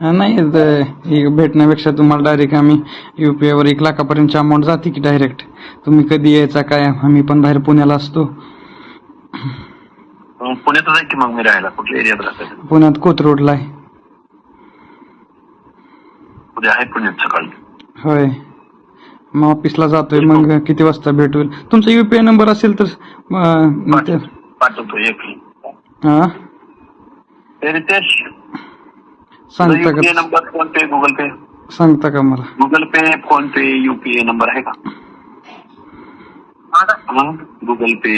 नाही भेटण्यापेक्षा तुम्हाला डायरेक्ट आम्ही यू पी आयवर एक लाखापर्यंतची अमाऊंट जाते की डायरेक्ट तुम्ही कधी यायचा काय? आम्ही पण बाहेर पुण्याला असतो. मग पुण्यातच आहे की मग मी राहायला? कुठल्या एरियात पुण्यात कोथरूडला आहे. उद्या आहे पुण्यात सकाळी. होय. मग ऑफिसला जातोय मग किती वाजता भेटूल तुमचा यू पी आय नंबर असेल तर पाठवतो एक हा? रितेश. युपीआय का number PhonePe Google Pay. सांगता का मला Google Pay PhonePe UPI number आहे का? गुगल पे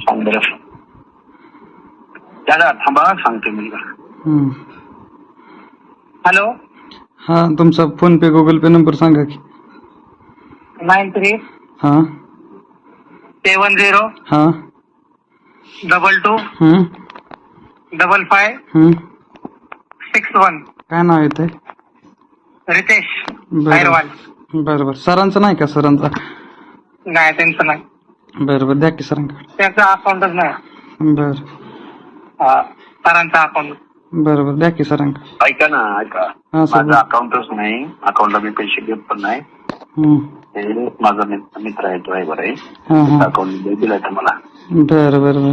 सांग बरं दादा थांबा सांगतो मी हम्म. हॅलो? हा तुमचा PhonePe Google Pay number सांगा की? नाईन थ्री हा। सेवन झिरो हा। डबल टू हम्म। डबल फाय हम्म। Six one. काय नाव येत रितेश अहिरवाल. बरं बरं. सरांचं नाही का? सरांचा? नाही त्यांचं नाही. बरं बरं. द्या की सरांकडे त्यांचं अकाउंटच नाही. बरं. हा, सरांचा अकाउंट बरं बरं. द्या की सरांकडे ऐका ना ऐका. हा, सर. माझं अकाउंटच नाही. अकाउंटला मी पैसे देत पण नाही. हम्म. हे माझा मित्र मित्र आहे ड्रायव्हर आहे. हा हा. अकाउंट दिलाय तुम्हाला बरं बरं बरं?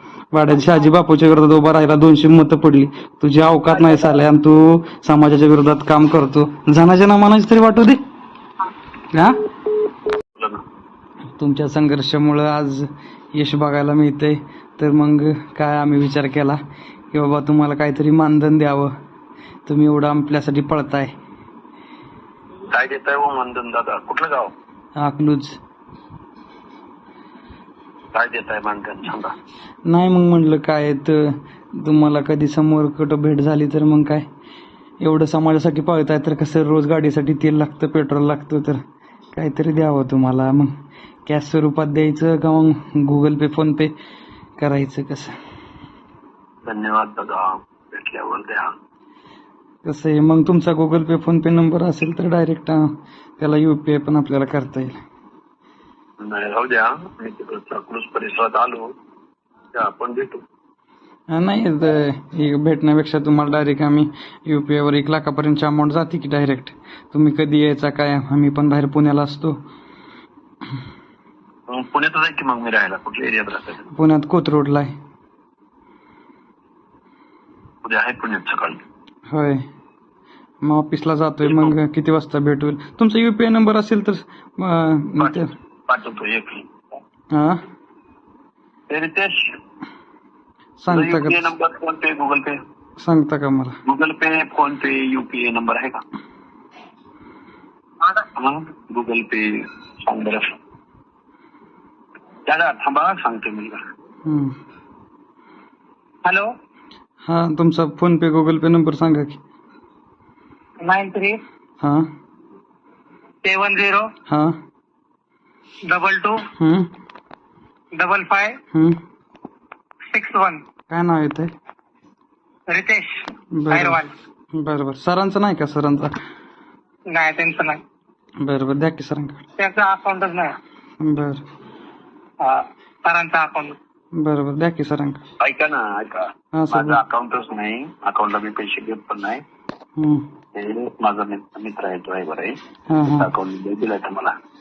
वाड्याच्या शहाजी बापूच्या विरोधात उभा राहिला दोनशे मतं पडली. तुझी अवकात नाही चालय आणि तू समाजाच्या विरोधात काम करतो. जनाच्या ना मानाची तरी वाटू दे. हा. तुमच्या संघर्षामुळं आज यश बघायला मिळतंय. तर मग काय आम्ही विचार केला की बाबा तुम्हाला काहीतरी मानधन द्यावं. तुम्ही एवढं आपल्यासाठी पळताय. काय देताय हो मानधन दादा? कुठलं गाव? अकलूज. काय देताय मानधन सांगा. नाही मग म्हणलं काय तर तुम्हाला कधी समोर कुठं भेट झाली तर मग काय? एवढं समाजासाठी पळताय तर कसं रोज गाडीसाठी तेल लागतं पेट्रोल लागतं तर काहीतरी द्यावं तुम्हाला. मग कॅश स्वरूपात द्यायचं का मग गुगल पे फोन पे करायचं कसं? धन्यवाद दादा भेटल्यावर द्या. कसं आहे मग तुमचा Google Pay PhonePe number असेल तर डायरेक्ट त्याला यू पी आय पण आपल्याला करता येईल. नाही राहू द्या मी तिकडं परिसरात आलो त्या आपण भेटू. नाही भेटण्यापेक्षा तुम्हाला डायरेक्ट आम्ही यू पी आयवर एक लाखापर्यंतची अमाऊंट जाते की डायरेक्ट तुम्ही कधी यायचा काय? आम्ही पण बाहेर पुण्याला असतो. मग पुण्यातच आहे की मग मी राहायला? कुठल्या एरियात राहतात पुण्यात कोथरूडला आहे. उद्या आहे पुण्यात सकाळी. होय. मग ऑफिसला जातोय मग किती वाजता भेटूल तुमचा यू पी आय नंबर असेल तर अं, ते- रितेश सांगता युपीआय का number PhonePe Google Pay सांगता का मला Google Pay PhonePe UPI number आहे का गुगल पे सांग बरं दादा थांबा सांगतो मी हम्म. हॅलो हा तुमचा PhonePe Google Pay number सांगा की नाईन थ्री हा। सेवन झिरो हा। डबल टू हम्म. डबल फाय हम्म. Six one. काय नाव येत रितेश अहिरवाल. बरं बरं. सरांचं नाही का सरांचा? नाही त्यांचं नाही. बरं बरं. द्या की सरांकडे. त्यांचं अकाउंटच नाही. बरं. हा, सरांचा अकाउंट बरं बरं. द्या की सरांकडे. ऐका ना ऐका. हा सर. माझं अकाउंटच नाही. अकाउंटला मी पैसे देत पण नाही. हम्म. माझा मित्र मित्र आहे ड्रायव्हर आहे हा हा. अकाउंट दिलाय तुम्हाला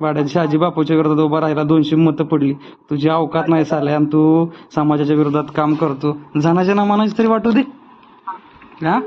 वाड्यात शहाजी बापूच्या विरोधात उभा राहिला दोनशे मतं पडली. तुझी अवकात नाही चालय आणि तू समाजाच्या विरोधात काम करतो. जनाच्या नामानाची तरी वाटू दे. हा?